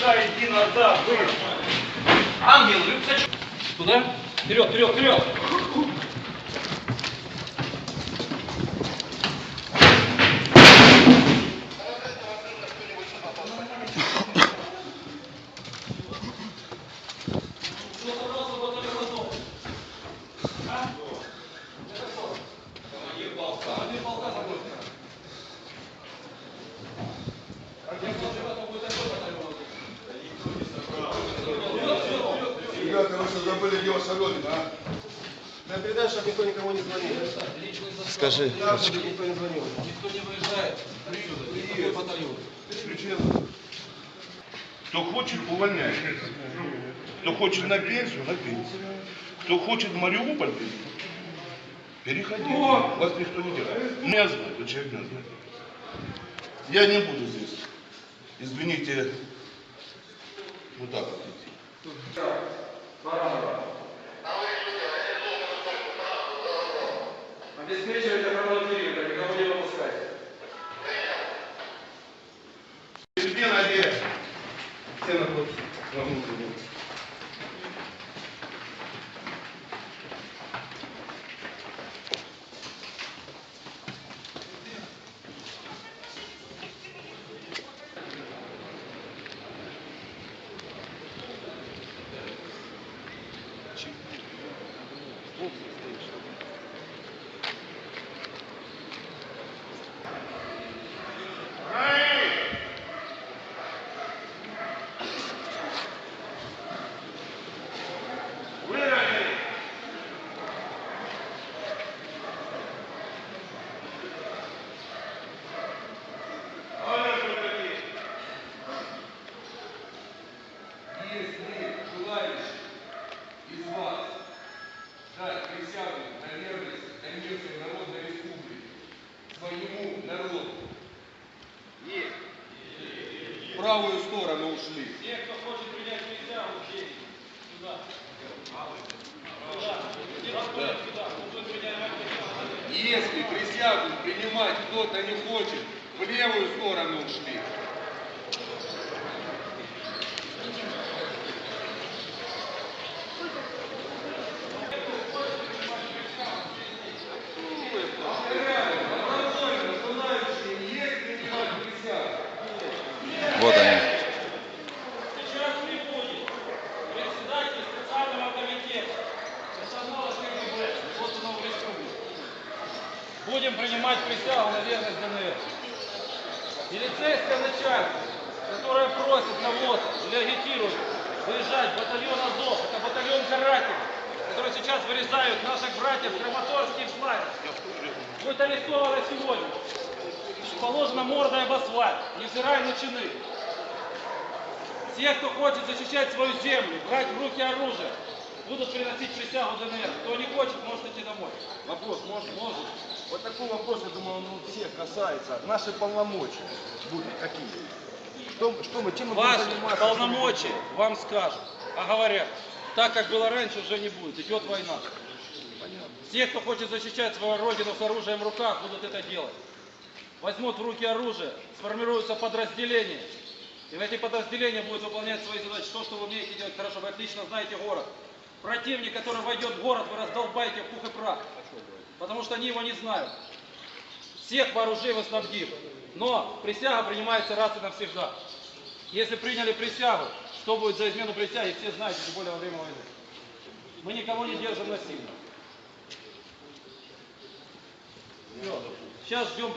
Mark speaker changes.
Speaker 1: Сюда, иди назад, вы.
Speaker 2: Ангел, рюкзачок. Туда? Вперед, вперед, вперед!
Speaker 3: Ребята, вы что забыли, ваша родина, а?
Speaker 1: Да передай, чтобы никто никому не звонил.
Speaker 4: Скажи,
Speaker 1: Да, чтобы никто не звонил.
Speaker 3: Причина. Кто хочет, увольняет. Кто хочет на пенсию, на пенсию. Кто хочет в Мариуполь, переходите. Вас никто не делает. Меня знает, вот человек меня знает. Я не буду здесь, извините, вот так вот
Speaker 5: из вас дать присягу на верность Донецкой Народной Республике своему народу, в правую сторону ушли.
Speaker 2: Те, кто хочет принять присягу, здесь, сюда.
Speaker 5: Если присягу принимать кто-то не хочет, в левую сторону ушли.
Speaker 2: Будем принимать присягу на верность ДНР. Милицейское начальство, которое просит кого-то или агитирует выезжать батальон Азов, это батальон карателей, которые сейчас вырезают наших братьев и в Славянске. Будет арестовано сегодня. Положена мордой об асфальт, невзирая на чины. Те, кто хочет защищать свою землю, брать в руки оружие, будут приносить присягу ДНР. Кто не хочет, может идти домой.
Speaker 1: Вопрос можно? Можно. Вот такой вопрос, я думаю, он всех касается. Наши полномочия будут какие? Что, что мы, чем мы
Speaker 2: Ваши полномочия вам скажут, а говорят, так как было раньше, уже не будет, идет война. Те, кто хочет защищать свою родину с оружием в руках, будут это делать. Возьмут в руки оружие, сформируются подразделения, и в эти подразделения будут выполнять свои задачи. То, что вы умеете делать хорошо, вы отлично знаете город. Противник, который войдет в город, вы раздолбаете в пух и прах. Потому что они его не знают. Всех вооружим и снабдим. Но присяга принимается раз и навсегда. Если приняли присягу, что будет за измену присяги, все знаете, тем более во время войны. Мы никого не держим насильно. Всё. Сейчас ждем